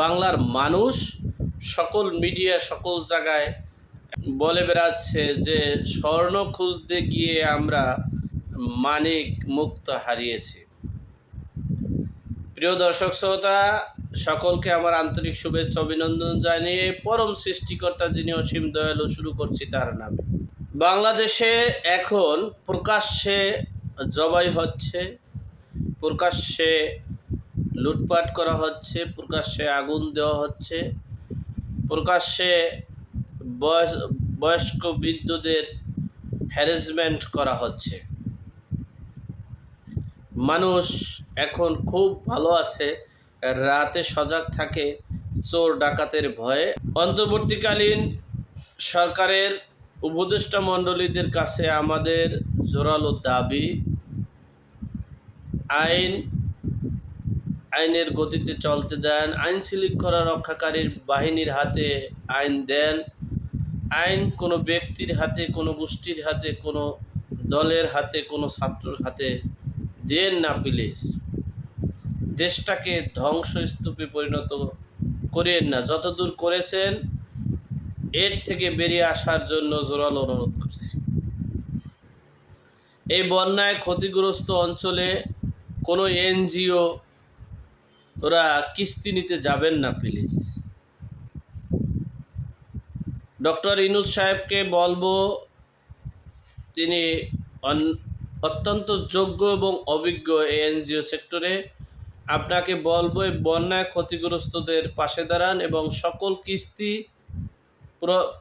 বাংলার মানুষ সকল মিডিয়া, সকল জায়গায় বলে বেড়াচ্ছে যে স্বর্ণ খুঁজতে গিয়ে আমরা মানিক মুক্ত হারিয়েছি। প্রিয় দর্শক শ্রোতা, সকলকে আমার আন্তরিক শুভেচ্ছা, অভিনন্দন জানিয়ে পরম সৃষ্টিকর্তা যিনি অসীম দয়ালু, শুরু করছি তার নামে। বাংলাদেশে এখন প্রকাশ্যে জবাই হচ্ছে, প্রকাশ্যে লুটপাট করা হচ্ছে, প্রকাশ্যে আগুন দেওয়া হচ্ছে। প্রকাশ্যে বয়স, বয়স্ক বৃদ্ধদের হ্যারাসমেন্ট করা হচ্ছে। মানুষ এখন খুব ভালো আছে, রাতে সজাগ থাকে, চোর ডাকাতের ভয়ে। অন্তর্বর্তীকালীন সরকারের উপদেষ্টা মণ্ডলীদের কাছে আমাদের জোরালো দাবি, আইন আইনের গতিতে চলতে দেন, আইন শৃঙ্খলা রক্ষাকারীর বাহিনীর হাতে আইন দেন। আইন কোনো ব্যক্তির হাতে, কোনো গোষ্ঠীর হাতে, কোনো দলের হাতে, কোনো ছাত্রর হাতে দেন না প্লিজ দেশটাকে ধ্বংসস্তূপে পরিণত করেন না। যতদূর করেছেন, এর থেকে বেরিয়ে আসার জন্য জোরালো অনুরোধ করছি। এই বন্যায় ক্ষতিগ্রস্ত অঞ্চলে কোনো এনজিও ওরা কিস্তি নিতে যাবেন না, প্লিজ। ডক্টর ইনুজ সাহেবকে বলব, তিনি অত্যন্ত যোগ্য এবং অভিজ্ঞ এই এনজিও সেক্টরে। আপনাকে বলব বন্যায় ক্ষতিগ্রস্তদের পাশে দাঁড়ান এবং সকল কিস্তি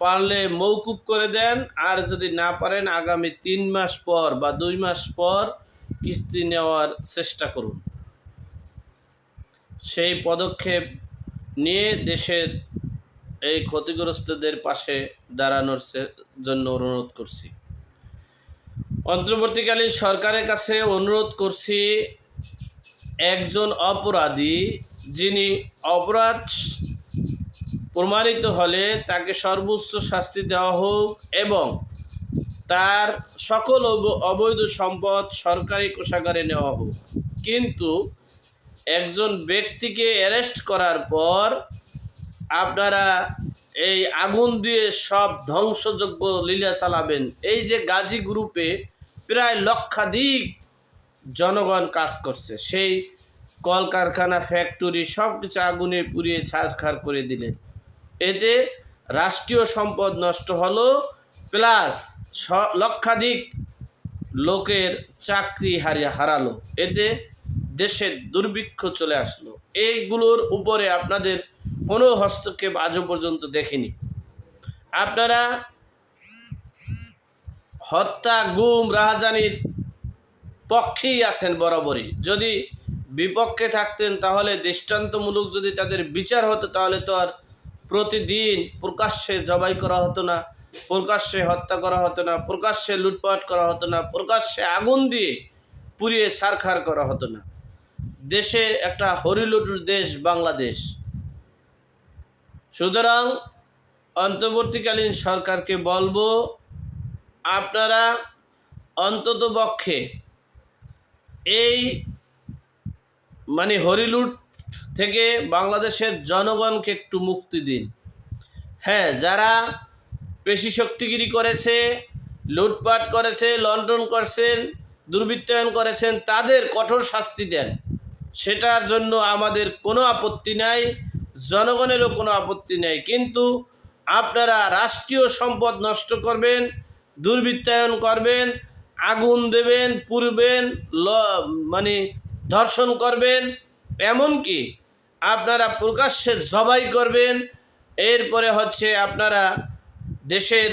পারলে মৌকুব করে দেন। আর যদি না পারেন, আগামী তিন মাস পর বা দুই মাস পর কিস্তি নেওয়ার চেষ্টা করুন। সেই পদক্ষেপ নিয়ে দেশের এই ক্ষতিগ্রস্তদের পাশে দাঁড়ানোর জন্য অনুরোধ করছি। অন্তর্বর্তীকালীন সরকারের কাছে অনুরোধ করছি, একজন অপরাধী যিনি অপরাধ প্রমাণিত হলে তাকে সর্বোচ্চ শাস্তি দেওয়া হোক এবং তার সকল অব- অবৈধ সম্পদ সরকারি কোষাগারে নেওয়া হোক। কিন্তু একজন ব্যক্তিকে অ্যারেস্ট করার পর আপনারা এই আগুন দিয়ে সব ধ্বংসযোগ্য লীলা চালাবেন। এই যে গাজী গ্রুপে প্রায় লক্ষাধিক জনগণ কাজ করছে। সেই কলকারখানা ফ্যাক্টরি সব কিছু আগুনে পুড়িয়ে ছাড়খাড় করে দিলেন। এতে রাষ্ট্রীয় সম্পদ নষ্ট হলো প্লাস লক্ষাধিক লোকের চাকরি হারিয়ে হারালো। এতে দেশের দুর্ভিক্ষ চলে আসলো। এইগুলোর উপরে আপনাদের কোনো হস্তক্ষেপ আজও পর্যন্ত দেখিনি। আপনারা হত্যা, গুম, রাহাজানির পক্ষেই আছেন বরাবরই। যদি বিপক্ষে থাকতেন তাহলে দৃষ্টান্তমূলক যদি তাদের বিচার হতো, তাহলে তো আর প্রতিদিন প্রকাশ্যে জবাই করা হতো না, প্রকাশ্যে হত্যা করা হতো না, প্রকাশ্যে লুটপাট করা হতো না, প্রকাশ্যে আগুন দিয়ে পুড়িয়ে সারখার করা হতো না। দেশে একটা হরিলুটুর দেশ বাংলাদেশ। সুতরাং অন্তর্বর্তীকালীন সরকারকে বলব, আপনারা অন্ততপক্ষে এই মানে হরিলুট থেকে বাংলাদেশের জনগণকে একটু মুক্তি দিন। হ্যাঁ যারা পেশি শক্তিগিরি করেছে, লুটপাট করেছে লন্ডন করছেন, দুর্বৃত্তায়ন করেছেন, তাদের কঠোর শাস্তি দেন। সেটার জন্য আমাদের কোনো আপত্তি নাই, জনগণেরও কোনো আপত্তি নেই। কিন্তু আপনারা রাষ্ট্রীয় সম্পদ নষ্ট করবেন, দুর্বৃত্তায়ন করবেন, আগুন দেবেন, পুরবেন, ল মানে ধর্ষণ করবেন, এমনকি আপনারা প্রকাশ্যে জবাই করবেন, এরপরে হচ্ছে আপনারা দেশের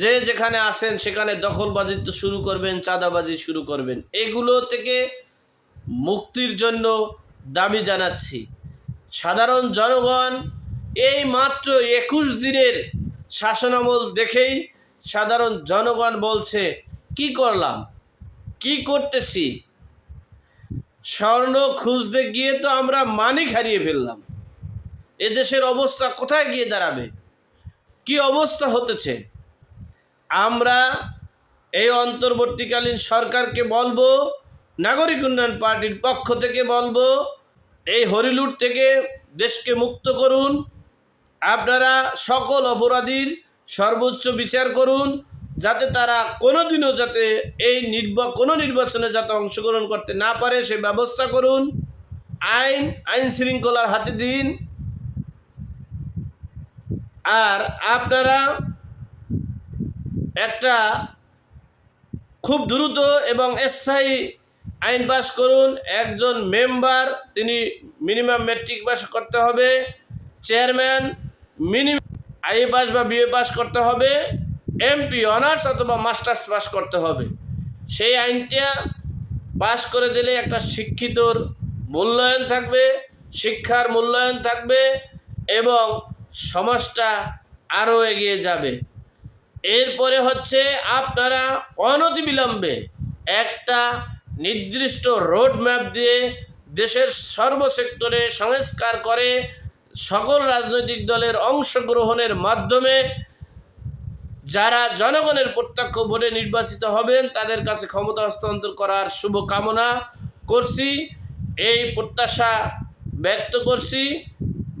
যে যেখানে আসেন সেখানে দখলবাজি তো শুরু করবেন, চাঁদাবাজি শুরু করবেন। এগুলো থেকে মুক্তির জন্য দাবি জানাচ্ছি। সাধারণ জনগণ এই মাত্র একুশ দিনের শাসনামল দেখেই সাধারণ জনগণ বলছে, কি করলাম? কি করতেছি? স্বর্ণ খুঁজতে গিয়ে তো আমরা মানিক হারিয়ে ফেললাম। এদেশের অবস্থা কোথায় গিয়ে দাঁড়াবে? কি অবস্থা হতেছে? আমরা এই অন্তর্বর্তীকালীন সরকারকে বলব নাগরিক উন্নয়ন পার্টির পক্ষ থেকে বলব, এই হরিলুট থেকে দেশকে মুক্ত করুন। আপনারা সকল অপরাধীর সর্বোচ্চ বিচার করুন, যাতে তারা কোনোদিনও যাতে এই নির্ব, কোনো নির্বাচনে যাতে অংশগ্রহণ করতে না পারে, সে ব্যবস্থা করুন। আইন আইন শৃঙ্খলার হাতে দিন। আর আপনারা একটা খুব দ্রুত এবং স্থায়ী আইন পাস করুন, একজন মেম্বার, তিনি মিনিমাম মেট্রিক পাস করতে হবে চেয়ারম্যান মিনিমাম আইএ পাস বা বিএ পাস করতে হবে এমপি অনার্স অথবা মাস্টার্স পাস করতে হবে। সেই আইনটা পাস করে দিলে একটা শিক্ষিতর মূল্যায়ন থাকবে, শিক্ষার মূল্যায়ন থাকবে এবং সমাজটা আরও এগিয়ে যাবে। এরপরে হচ্ছে আপনারা অনতিবিলম্বে একটা নির্দিষ্ট রোড ম্যাপ দিয়ে দেশের সর্বসেক্টরে সংস্কার করে সকল রাজনৈতিক দলের অংশগ্রহণের মাধ্যমে যারা জনগণের প্রত্যক্ষ ভোটে নির্বাচিত হবেন, তাদের কাছে ক্ষমতা হস্তান্তর করার শুভ কামনা করছি। এই প্রত্যাশা ব্যক্ত করছি।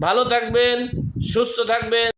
ভালো থাকবেন, সুস্থ থাকবেন।